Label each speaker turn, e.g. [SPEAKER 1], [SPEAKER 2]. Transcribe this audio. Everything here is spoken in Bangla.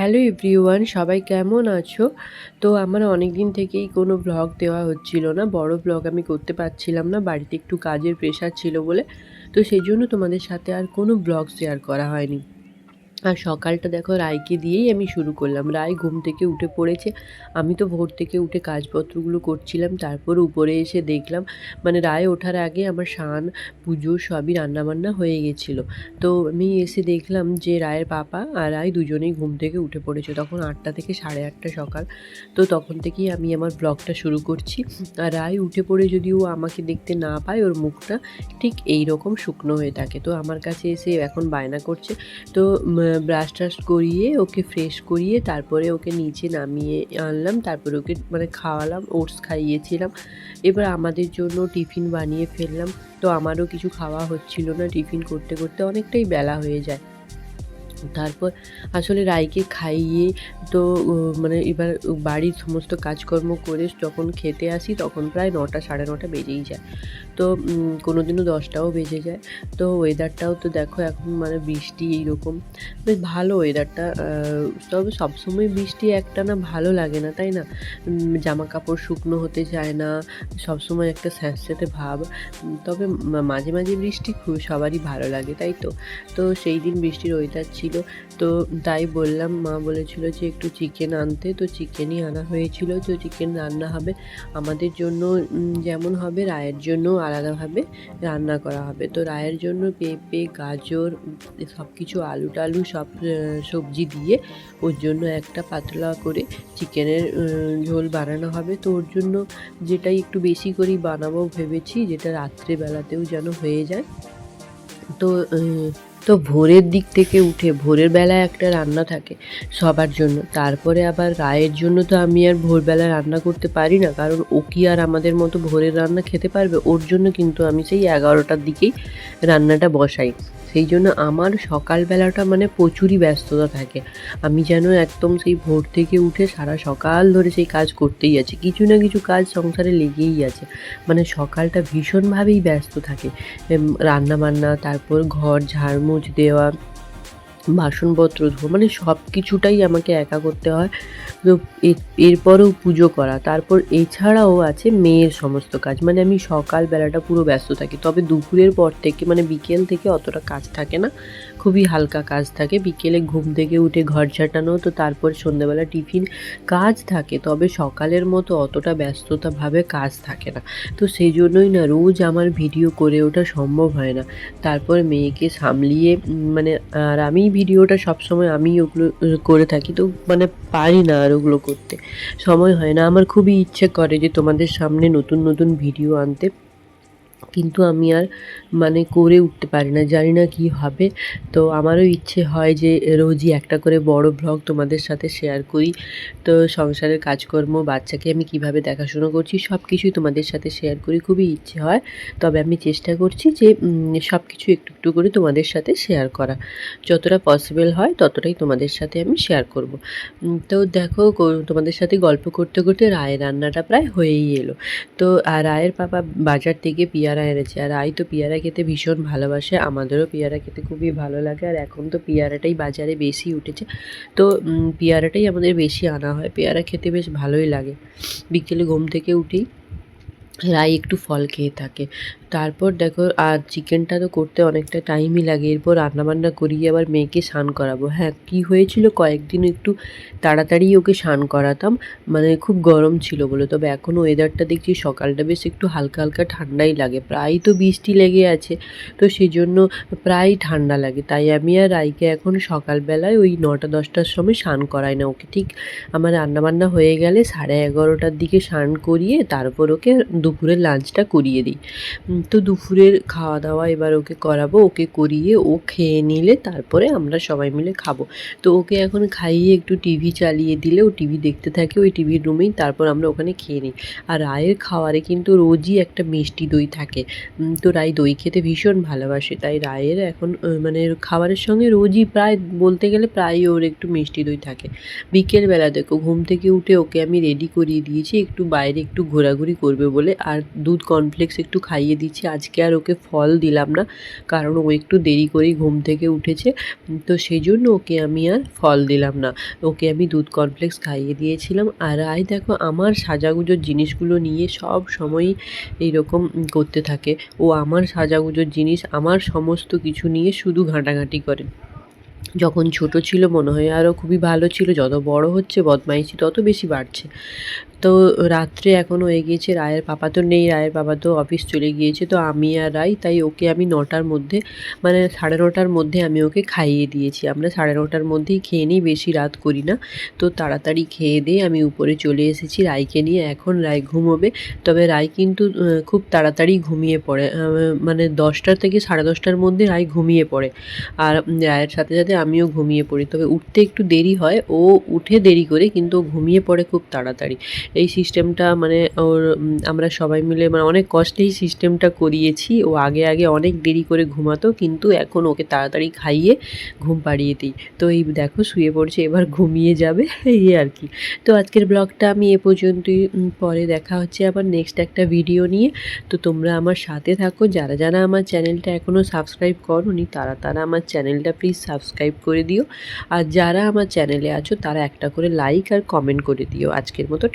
[SPEAKER 1] হ্যালো এভরিওয়ান, সবাই কেমন আছো? তো আমার অনেক দিন থেকেই কোনো ব্লগ দেওয়া হচ্ছিল না। বড় ব্লগ আমি করতে পারছিলাম না, বাড়িতে একটু কাজের প্রেশার ছিল বলে। তো সেই জন্য তোমাদের সাথে আর কোনো ব্লগ শেয়ার করা হয়নি। আর সকালটা দেখো রায়কে দিয়েই আমি শুরু করলাম। রায় ঘুম থেকে উঠে পড়েছে। আমি তো ভোর থেকে উঠে কাজপত্রগুলো করছিলাম, তারপর উপরে এসে দেখলাম মানে রায় ওঠার আগে আমার সান পুজো সবই রান্নাবান্না হয়ে গেছিল। তো আমি এসে দেখলাম যে রায়ের পাপা আর রায় দুজনেই ঘুম থেকে উঠে পড়েছে, তখন আটটা থেকে সাড়ে আটটা সকাল। তো তখন থেকেই আমি আমার ব্লগটা শুরু করছি। আর রায় উঠে পড়ে যদিও আমাকে দেখতে না পায়, ওর মুখটা ঠিক এই রকম শুকনো হয়ে থাকে। তো আমার কাছে এসে এখন বায়না করছে। তো ব্রাশ টাশ করিয়ে ওকে ফ্রেশ করিয়ে তারপরে ওকে নিচে নামিয়ে আনলাম। তারপরে ওকে মানে খাওয়ালাম, ওটস খাইয়েছিলাম। এবার আমাদের জন্য টিফিন বানিয়ে ফেললাম। তো আমারও কিছু খাওয়া হচ্ছিল না টিফিন করতে করতে অনেকটাই বেলা হয়ে যায়। তারপর আসলে রাইকে খাইয়ে তো মানে এবার বাড়ির সমস্ত কাজকর্ম করে যখন খেতে আসি তখন প্রায় নটা, সাড়ে নটা বেজেই যায়। তো কোনো দিনও দশটাও বেজে যায়। তো ওয়েদারটাও তো দেখো এখন মানে বৃষ্টি এইরকম। বেশ ভালো ওয়েদারটা তবে সবসময় বৃষ্টি একটা না ভালো লাগে না, তাই না? জামা কাপড় শুকনো হতে চায় না, সবসময় একটা স্যাঁতস্যাঁতে ভাব। তবে মাঝে মাঝে বৃষ্টি খুব সবারই ভালো লাগে, তাই তো? তো সেই দিন বৃষ্টির ওয়েদার ছিল তো তাই বললাম, মা বলেছিল যে একটু চিকেন আনতে। তো চিকেনই আনা হয়েছিল। তো চিকেন রান্না হবে। আমাদের জন্য যেমন হবে, রায়ের জন্য আলাদাভাবে রান্না করা হবে। তো রায়ের জন্য পেঁপে, গাজর সব কিছু আলু টালু সব সবজি দিয়ে ওর জন্য একটা পাতলা করে চিকেনের ঝোল বানানো হবে। তো ওর জন্য যেটাই একটু বেশি করেই বানাবো ভেবেছি, যেটা রাত্রেবেলাতেও যেন হয়ে যায়। তো তো ভোরের দিক থেকে উঠে ভোরের বেলায় একটা রান্না থাকে সবার জন্য। তারপরে আবার রায়ের জন্য তো আমি আর ভোরবেলা রান্না করতে পারি না, কারণ ও কি আর আমাদের মতো ভোরের রান্না খেতে পারবে? ওর জন্য কিন্তু আমি সেই এগারোটার দিকেই রান্নাটা বসাই। সেই জন্য আমার সকালবেলাটা মানে প্রচুরই ব্যস্ততা থাকে। আমি যেন একদম সেই ভোর থেকে উঠে সারা সকাল ধরে সেই কাজ করতেই আছি। কিছু না কিছু কাজ সংসারে লেগেই আছে। মানে সকালটা ভীষণভাবেই ব্যস্ত থাকে। রান্না বান্না তারপর ঘর ঝাড়মুছ দেওয়া, বাসনপত্র ধোয়া মানে সব কিছুটাই আমাকে একা করতে হয়। তো এরপরেও পুজো করা। তারপর এছাড়াও আছে মেয়ের সমস্ত কাজ। মানে আমি সকালবেলাটা পুরো ব্যস্ত থাকি। তবে দুপুরের পর থেকে মানে বিকেল থেকে অতটা কাজ থাকে না। খুবই হালকা কাজ থাকে। বিকেলে ঘুম থেকে উঠে ঘর ঝাঁটানো, তো তারপর সন্ধ্যাবেলা টিফিন কাজ থাকে, তবে সকালের মতো অতটা ব্যস্ততাভাবে কাজ থাকে না। তো সেই জন্যই না রোজ আমার ভিডিও করে ওঠা সম্ভব হয় না। তারপর মেয়েকে সামলিয়ে মানে আর আমি ভিডিওটা সবসময় আমি ওগুলো করে থাকি, তো মানে পারি না আর ওগুলো করতে। সময় হয় না। আমার খুবই ইচ্ছে করে যে তোমাদের সামনে নতুন নতুন ভিডিও আনতে। কিন্তু আমি আর মানে করে উঠতে পারি না, জানি না কি হবে। তো আমারও ইচ্ছে হয় যে রোজই একটা করে বড় ব্লগ তোমাদের সাথে শেয়ার করি। তো সংসারের কাজকর্ম, বাচ্চাকে আমি কীভাবে দেখাশোনা করছি সব কিছুই তোমাদের সাথে শেয়ার করি, খুবই ইচ্ছে হয়। তবে আমি চেষ্টা করছি যে সব কিছু একটু একটু করে তোমাদের সাথে শেয়ার করা। যতটা পসিবল হয়, ততটাই তোমাদের সাথে আমি শেয়ার করব। তো দেখো তোমাদের সাথে গল্প করতে করতে রায়ের রান্নাটা প্রায় হয়েই এলো। তো রায়ের পাপা বাজার থেকে পেয়ারা এনেছে। আর আই তো পেয়ারা খেতে ভীষণ ভালোবাসে, আমাদেরও পেয়ারা খেতে খুবই ভালো লাগে। আর এখন তো পেয়ারাটাই বাজারে বেশি উঠেছে। তো পেয়ারাটাই আমাদের বেশি আনা হয়। পেয়ারা খেতে বেশ ভালোই লাগে। বিকেলে ঘুম থেকে উঠেই রাই একটু ফল খেয়ে থাকে। তারপর দেখো, আর চিকেনটা তো করতে অনেকটা টাইমই লাগে। এরপর রান্নাবান্না করিয়ে আবার মেয়েকে স্নান করাবো। হ্যাঁ কি হয়েছিল? কয়েকদিন একটু তাড়াতাড়ি ওকে স্নান করাতাম। মানে খুব গরম ছিল বলে। তবে এখন ওয়েদারটা দেখছি সকালটা বেশ একটু হালকা হালকা ঠান্ডাই লাগে। প্রায় তো বৃষ্টি লেগে আছে, তো সেই জন্য প্রায় ঠান্ডা লাগে। তাই আমি আর রাইকে এখন সকালবেলায় ওই নটা দশটার সময় স্নান করাই না। ওকে ঠিক আমার রান্নাবান্না হয়ে গেলে সাড়ে এগারোটার দিকে স্নান করিয়ে তারপর ওকে দুপুরের লাঞ্চটা করিয়ে দিই। তো দুপুরের খাওয়া দাওয়া এবার ওকে করাবো, ওকে করিয়ে ও খেয়ে নিলে তারপরে আমরা সবাই মিলে খাব। তো ওকে এখন খাইয়ে একটু টিভি চালিয়ে দিলে ও টিভি দেখতে থাকে, ওই টিভির রুমেই তারপর আমরা ওখানে খেয়ে নিই। আর রায়ের খাওয়ারে কিন্তু রোজই একটা মিষ্টি দই থাকে। তো রায় দই খেতে ভীষণ ভালোবাসে, তাই রায়ের এখন মানে খাবারের সঙ্গে রোজই প্রায়, বলতে গেলে প্রায়ই ওর একটু মিষ্টি দই থাকে। বিকেলবেলা দেখো, ঘুম থেকে উঠে ওকে আমি রেডি করিয়ে দিয়েছি, একটু বাইরে একটু ঘোরাঘুরি করবে বলে, আর দুধ কর্নফ্লেক্স একটু খাইয়ে দিচ্ছি। দিয়েছি। আজকে আর ওকে ফল দিলাম না, কারণ ও একটু দেরি করেই ঘুম থেকে উঠেছে। তো সেই জন্য ওকে আমি আর ফল দিলাম না। ওকে আমি দুধ কর্নফ্লেক্স খাইয়ে দিয়েছিলাম। আর আয় দেখো, আমার সাজাগুজোর জিনিসগুলো নিয়ে সব সময়ই এইরকম করতে থাকে। ও আমার সাজাগুজোর জিনিস, আমার সমস্ত কিছু নিয়ে শুধু ঘাঁটাঘাঁটি করে। যখন ছোট ছিল, মনে হয় আরও খুবই ভালো ছিল। যত বড় হচ্ছে, বদমাইশি তত বেশি বাড়ছে। তো রাত্রে এখনও হয়ে গিয়েছে রায়ের পাপা তো নেই, রায়ের বাবা তো অফিস চলে গিয়েছে, তো আমি আর রাই তাই ওকে আমি নটার মধ্যে মানে সাড়ে নটার মধ্যে আমি ওকে খাইয়ে দিয়েছি। আমরা সাড়ে নটার মধ্যেই খেয়ে নিই, বেশি রাত করি না। তো তাড়াতাড়ি খেয়ে দিয়ে আমি উপরে চলে এসেছি রায়কে নিয়ে। এখন রায় ঘুমোবে, তবে রায় কিন্তু খুব তাড়াতাড়ি ঘুমিয়ে পড়ে। মানে দশটা থেকে সাড়ে দশটার মধ্যে রায় ঘুমিয়ে পড়ে। আর রায়ের সাথে সাথে আমিও ঘুমিয়ে পড়ি। তবে উঠতে একটু দেরি হয়, ও উঠে দেরি করে, কিন্তু ঘুমিয়ে পড়ে খুব তাড়াতাড়ি। এই সিস্টেমটা মানে ওর আমরা সবাই মিলে মানে অনেক কষ্টেই সিস্টেমটা করিয়েছি। ও আগে আগে অনেক দেরি করে ঘুমাতো, কিন্তু এখন ওকে তাড়াতাড়ি খাইয়ে ঘুম পাড়িয়ে দিই। তো এই দেখো শুয়ে পড়ছে, এবার ঘুমিয়ে যাবে, এই আর কি। তো আজকের ব্লগটা আমি এ পর্যন্তই পরে দেখা হচ্ছে আবার নেক্সট একটা ভিডিও নিয়ে। তো তোমরা আমার সাথে থাকো, যারা যারা আমার চ্যানেলটা এখনও সাবস্ক্রাইব করোনি, তারা তারা আমার চ্যানেলটা প্লিজ সাবস্ক্রাইব করে দিও। আর যারা আমার চ্যানেলে আছো, তারা একটা করে লাইক আর কমেন্ট করে দিও। আজকের মতো